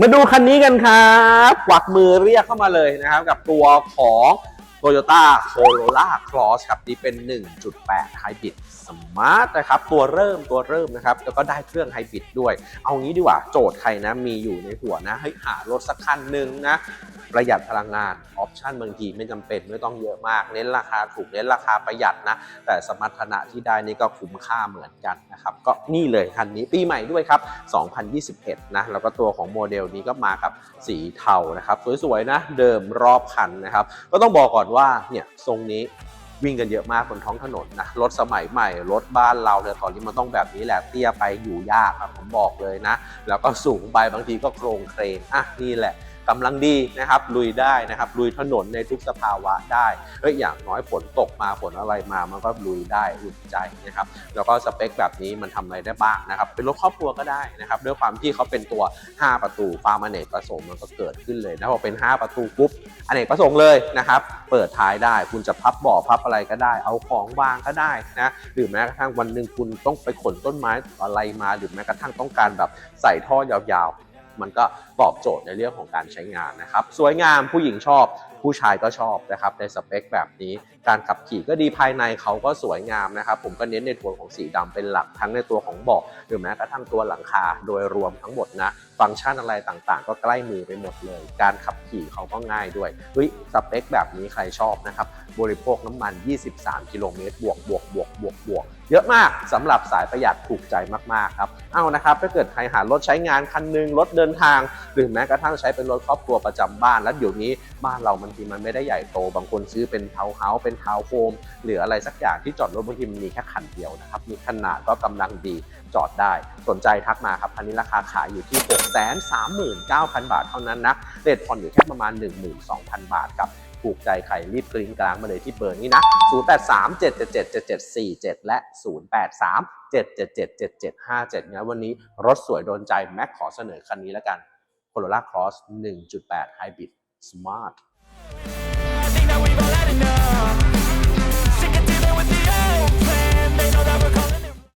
มาดูคันนี้กันครับกวักมือเรียกเข้ามาเลยนะครับ กับตัวของ Toyota Corolla Cross ครับนี่เป็น 1.8 Hybrid Smart นะครับ ตัวเริ่มตัวเริ่มนะครับ แล้วก็ได้เครื่องไฮบริดด้วย เอางี้ดีกว่าโจทย์ใครนะ มีอยู่ในหัวนะให้หารถสักคันหนึ่งนะ ประหยัดพลังงานออปชันบางทีไม่จำเป็นไม่ต้องเยอะมาก เน้นราคาถูกเน้นราคาประหยัดนะ แต่สมรรถนะที่ได้นี่ก็คุ้มค่าเหมือนกันนะครับ ก็นี่เลยคันนี้ปีใหม่ด้วยครับ 2021 นะ แล้วก็ตัวของโมเดลนี้ก็มากับสีเทานะครับ สวยๆนะ เดิมรอบคันนะครับ ก็ต้องบอกก่อนว่าเนี่ยทรงนี้วิ่งกันเยอะมากบนท้องถนนนะรถสมัยใหม่ รถบ้านเราเนี่ยตอนนี้มันต้องแบบนี้แหละเตี้ยไปอยู่ยากผมบอกเลยนะ แล้วก็สูงไปบางทีก็โครงเครงอะนี่แหละ กำลังดีนะครับลุยได้นะครับลุยถนนในทุกสภาวะได้เฮ้ยอย่างน้อยฝนตกมาฝนอะไรมามันก็ลุยได้อุ่นใจนะครับแล้วก็สเปคแบบนี้มันทำอะไรได้บ้างนะครับเป็นรถครอบครัวก็ได้นะครับด้วยความที่เขาเป็นตัว 5 ประตูความอเนกประสงค์มันก็เกิดขึ้นเลยนะพอเป็น 5 ประตูปุ๊บอเนกประสงค์เลยนะครับเปิดท้ายได้คุณจะพับเบาะพับอะไรก็ได้ เอาของวางก็ได้นะหรือแม้กระทั่งวันหนึ่งคุณต้องไปขนต้นไม้อะไรมา หรือแม้กระทั่งต้องการแบบใส่ท่อยาวๆ มันก็ตอบโจทย์ในเรื่องของการใช้งานนะครับ สวยงามผู้หญิงชอบผู้ชายก็ชอบนะครับในสเปคแบบนี้ การขับขี่ก็ดีภายในเขาก็สวยงามนะครับผมก็เน้นในโทนของสีดำเป็นหลักทั้งในตัวของเบาะหรือแม้กระทั่งตัวหลังคาโดยรวมทั้งหมดนะฟังก์ชันอะไรต่างๆ ก็ใกล้มือไปหมดเลย การขับขี่เขาก็ง่ายด้วยเฮ้ยสเปคแบบนี้ใครชอบนะครับบริโภคน้ำมัน 23 กิโลเมตรบวกบวกบวกบวกบวกเยอะมากสำหรับสายประหยัดถูกใจมากๆครับเอานะครับถ้าเกิดใครหารถใช้งานคันหนึงรถเดินทาง หรือแม้กระทั่งใช้เป็นรถครอบครัวประจำบ้านแล้วเดี๋ยวนี้บ้านเราางทีมันไม่ได้ใหญ่โต บางคนซื้อเป็นเทาเฮาส์เป็นเทาโฮมหรืออะไรสักอย่างที่จอดรถบางทีมันมีแค่คันเดียวนะครับ มีขนาดก็กำลังดีจอดได้ สนใจทักมาครับคันนี้ราคาขายอยู่ที่ 639,000 บาทเท่านั้นนะเรทผ่อนอยู่แค่ประมาณ 12,000 บาทครับถูกใจใครรีบกริ้งกลางมาเลยที่เบอร์นี้นะ 083 777 7747 และ 083 777 7757งั้นวันนี้รถสวยโดนใจ แม็กขอเสนอคันนี้แล้วกัน Corolla Cross 1.8 Hybrid Smart